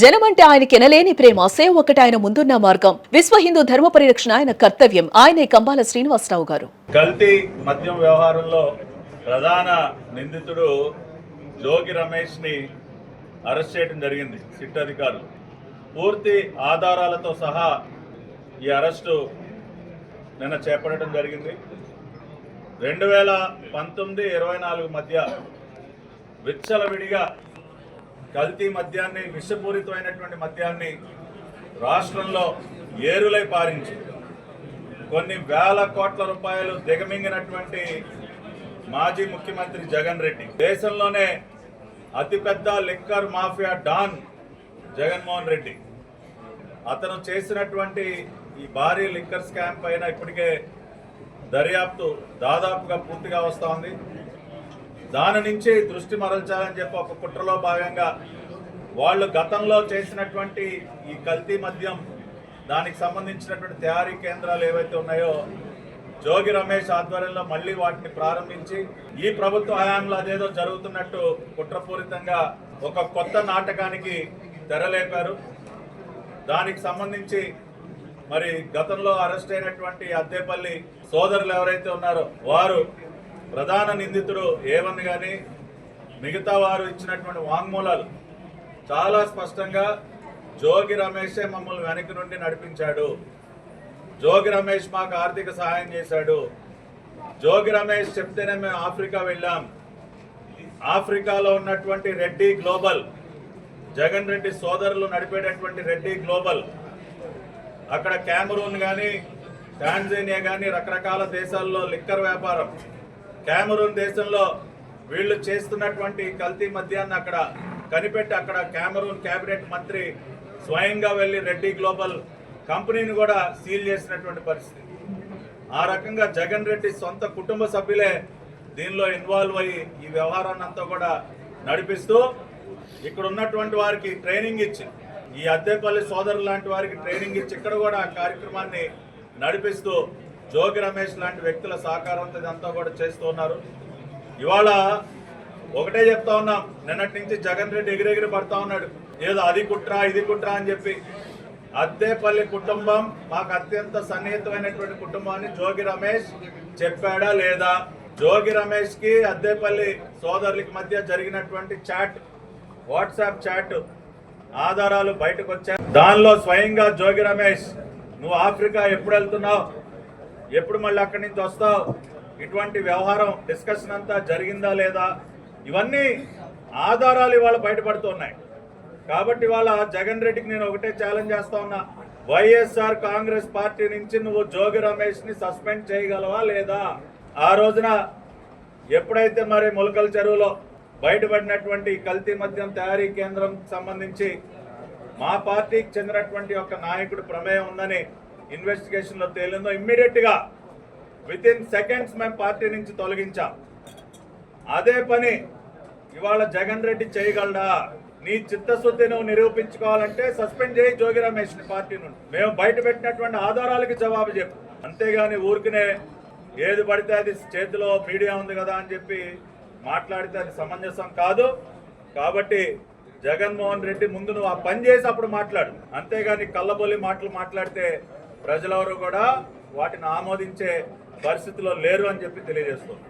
జనమంటే ఆయనకి ఎనలేని ప్రేమ సేవ ఒకటి ఆయన ముందున్న మార్గం. విశ్వ హిందూ ధర్మ పరిరక్షణ ఆయన కర్తవ్యం. ఆయనే కంబాల శ్రీనివాసరావు గారు. కల్తీ మద్యం వ్యవహారంలో ప్రధాన నిందితుడు జోగి రమేష్ని అరెస్ట్ చేయడం జరిగింది సిట్ అధికారులు. పూర్తి ఆధారాలతో సహా ఈ అరెస్టు నిన్న చేపట్టడం జరిగింది. రెండు వేల పంతొమ్మిది ఇరవై నాలుగు మధ్య విచ్చలవిడిగా కల్తీ మద్యాన్ని విషపూరితమైనటువంటి మద్యాన్ని రాష్ట్రంలో ఏరులై పారించి కొన్ని వేల కోట్ల రూపాయలు దిగమింగినటువంటి మాజీ ముఖ్యమంత్రి జగన్ రెడ్డి. దేశంలోనే అతిపెద్ద liquor mafia don Jaganmohan Reddy. అతను చేసినటువంటి ఈ భారీ లిక్కర్ స్కామ్ పైన ఇప్పటికే దర్యాప్తు దాదాపుగా పూర్తిగా వస్తూ ఉంది. దాని నుంచి దృష్టి మరల్చాలని చెప్పి ఒక కుట్రలో భాగంగా వాళ్ళు గతంలో చేసినటువంటి ఈ కల్తీ మద్యం దానికి సంబంధించినటువంటి తయారీ కేంద్రాలు ఏవైతే ఉన్నాయో జోగి రమేష్ ఆధ్వర్యంలో మళ్ళీ వాటిని ప్రారంభించి ఈ ప్రభుత్వ హయాంలో అదేదో జరుగుతున్నట్టు కుట్రపూరితంగా ఒక కొత్త నాటకానికి తెరలేపారు. దానికి సంబంధించి మరి గతంలో అరెస్ట్ అయినటువంటి అద్దేపల్లి సోదరులు ఎవరైతే ఉన్నారో వారు ప్రధాన నిందితుడు ఏవన్ కానీ మిగతా వారు ఇచ్చినటువంటి వాంగ్మూలాలు చాలా స్పష్టంగా జోగి రమేషే మమ్మల్ని వెనక్కి నుండి నడిపించాడు. జోగి రమేష్ మాకు ఆర్థిక సహాయం చేశాడు. జోగి రమేష్ చెప్తేనే మేము ఆఫ్రికా వెళ్ళాం. ఆఫ్రికాలో ఉన్నటువంటి రెడ్డి గ్లోబల్ జగన్ రెడ్డి సోదరులు నడిపేటటువంటి రెడ్డి గ్లోబల్ అక్కడ క్యామరూన్ కానీ టాన్జేనియా కానీ రకరకాల దేశాల్లో లిక్కర్ వ్యాపారం క్యామరూన్ దేశంలో వీళ్ళు చేస్తున్నటువంటి కల్తీ మద్యాన్ని అక్కడ కనిపెట్టి అక్కడ క్యామరూన్ కేబినెట్ మంత్రి స్వయంగా వెళ్ళి రెడ్డి గ్లోబల్ కంపెనీని కూడా సీల్ చేసినటువంటి పరిస్థితి. ఆ రకంగా జగన్ రెడ్డి సొంత కుటుంబ సభ్యులే దీనిలో ఇన్వాల్వ్ అయ్యి ఈ వ్యవహారాన్ని అంతా కూడా నడిపిస్తూ ఇక్కడ ఉన్నటువంటి వారికి ట్రైనింగ్ ఇచ్చి ఈ అద్దెపల్లి సోదరులు లాంటి వారికి ట్రైనింగ్ ఇచ్చి ఇక్కడ కూడా ఆ కార్యక్రమాన్ని నడిపిస్తూ జోగి రమేష్ లాంటి వ్యక్తుల సహకారంతో ఇదంతా కూడా చేస్తూ ఉన్నారు. ఇవాళ ఒకటే చెప్తా ఉన్నాం నిన్నటి నుంచి జగన్ రెడ్డి ఎగిరెగిరి పడతా ఉన్నాడు. ఏదో అది కుట్ర ఇది కుట్ర అని చెప్పి అద్దేపల్లి కుటుంబం మాకు అత్యంత సన్నిహితమైనటువంటి కుటుంబాన్ని జోగి రమేష్ చెప్పాడా లేదా? జోగి రమేష్కి అద్దేపల్లి సోదరులకి మధ్య జరిగినటువంటి చాట్ వాట్సాప్ చాట్ ఆధారాలు బయటకు వచ్చాయి. దానిలో స్వయంగా జోగి రమేష్ నువ్వు ఆఫ్రికా ఎప్పుడు వెళ్తున్నావు? ఎప్పుడు మళ్ళీ అక్కడి నుంచి వస్తావు? ఇటువంటి వ్యవహారం డిస్కషన్ అంతా జరిగిందా లేదా? ఇవన్నీ ఆధారాలు ఇవాళ బయటపడుతున్నాయి. కాబట్టి ఇవాళ జగన్ రెడ్డికి నేను ఒకటే ఛాలెంజ్ చేస్తా ఉన్నా. వైఎస్ఆర్ కాంగ్రెస్ పార్టీ నుంచి నువ్వు జోగి రమేష్ని సస్పెండ్ చేయగలవా లేదా? ఆ రోజున ఎప్పుడైతే మరి ములకల చెరువులో బయటపడినటువంటి కల్తీ మద్యం తయారీ కేంద్రం సంబంధించి మా పార్టీకి చెందినటువంటి ఒక నాయకుడు ప్రమేయం ఉందని ఇన్వెస్టిగేషన్లో తేలిందో ఇమ్మీడియట్గా విత్ ఇన్ సెకండ్స్ మేము పార్టీ నుంచి తొలగించాం. అదే పని ఇవాళ జగన్ రెడ్డి చేయగలడా? నీ చిత్తశుద్ధి నువ్వు నిరూపించుకోవాలంటే సస్పెండ్ చేయి జోగి రమేష్ పార్టీ నుండి. మేము బయట పెట్టినటువంటి ఆధారాలకి జవాబు చెప్పు. అంతేగాని ఊరికనే ఏది పడితే అది చేతిలో మీడియా ఉంది కదా అని చెప్పి మాట్లాడితే అది సమంజసం కాదు. కాబట్టి జగన్మోహన్ రెడ్డి ముందు నువ్వు ఆ పని చేసి అప్పుడు మాట్లాడు. అంతేగాని కళ్ళబొల్లి మాటలు మాట్లాడితే ప్రజలెవరూ కూడా వాటిని ఆమోదించే పరిస్థితిలో లేరు అని చెప్పి తెలియజేస్తుంది.